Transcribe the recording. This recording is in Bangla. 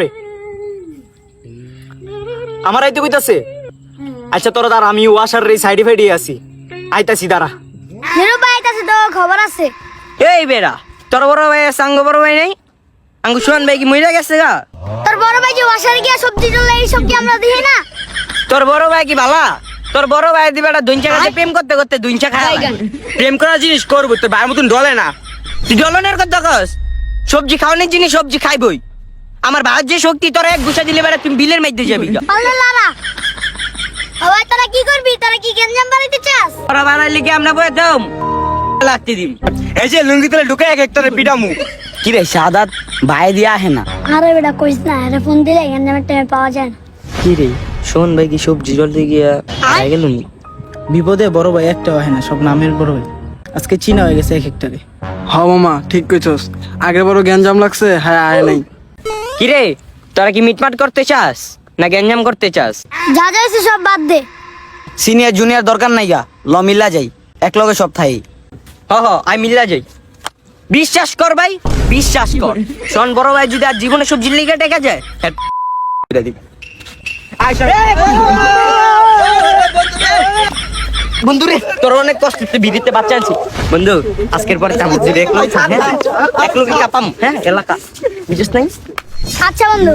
রে আমার আইতে কইতাছে আচ্ছা তোরা দাঁড়া আমি ওয়াশার রে সাইডে ফাইডে আছি। আইতাছি দাঁড়া। নিরুপায় আইতাছে তো খবর আছে। এই বেড়া তোর বড় ভাই আছে আঙ্গ বড় ভাই নাই? আঙ্গু সুহান ভাই কি মইরা গেছে গা? তোর বড় ভাই যে বাসায় গিয়া সবজি টলে এই সবজি আমরা দিই না? তোর বড় ভাই কি ভালা তোর বড় ভাই দিবে একটা দুইঞ্চা কাছে প্রেম করতে করতে দুইঞ্চা খায়। প্রেম করা জিনিস করব তোর ভাইয়ের মতন ডলে না। তুই ডলনের কথা কস সবজি খাওয়ানোর জিনিস সবজি খাইবই। আমার ভাইয়ের যে শক্তি তোর এক গুছা দিলে বেড়া তুমি বিলের মধ্যে যাবি। লালা তোরা কি করবি? তোরা কি গেঞ্জাম বানাইতে চাস? লিগে আমরা বয়ে দাম? লাগতে দিম। এই যে লুঙ্গি তলে ঢুকে এক একটারে পিটামু। কি রে সাদাত ভাই দিয়া আহে না? আরে বেটা কইস না আরে ফোন দিলে গেঞ্জামের টাইমে পাওয়া যায় না। কি রে শোন ভাই কি সবজি জলদি গিয়া আয়। গেল নি বিপদে বড় ভাই একটাও হয় না সব নামের বড় ভাই। আজকে চীনা হয়ে গেছে এক একটারে। হ মামা ঠিক কইছস। আগের বারও গ্যাঞ্জাম লাগছে হ্যাঁ আয় নাই। কি রে তোরা কি মিটমাট করতে চাস? না গ্যাঞ্জাম করতে চাস? যা যাইছে সব বাদ দে। সিনিয়র জুনিয়র দরকার নাই গা। ল মিল্লা যাই। এক লগে সব থাই। হ হ আই মিল্লা যাই। বিশ্বাস কর ভাই বিশ্বাস কর। শোন বড় ভাই যদি আর জীবনে যায় হ্যাঁ, এটা দিবি। বন্ধু রে তোর অনেক কষ্ট তুই বিড়িতে বাচ্চা আনছি বন্ধু আজকের পরে চামচ দিবি এক লোক হ্যাঁ? এক লোক কাপাম হ্যাঁ? এলাকা। বুঝিস নাই? আচ্ছা বন্ধু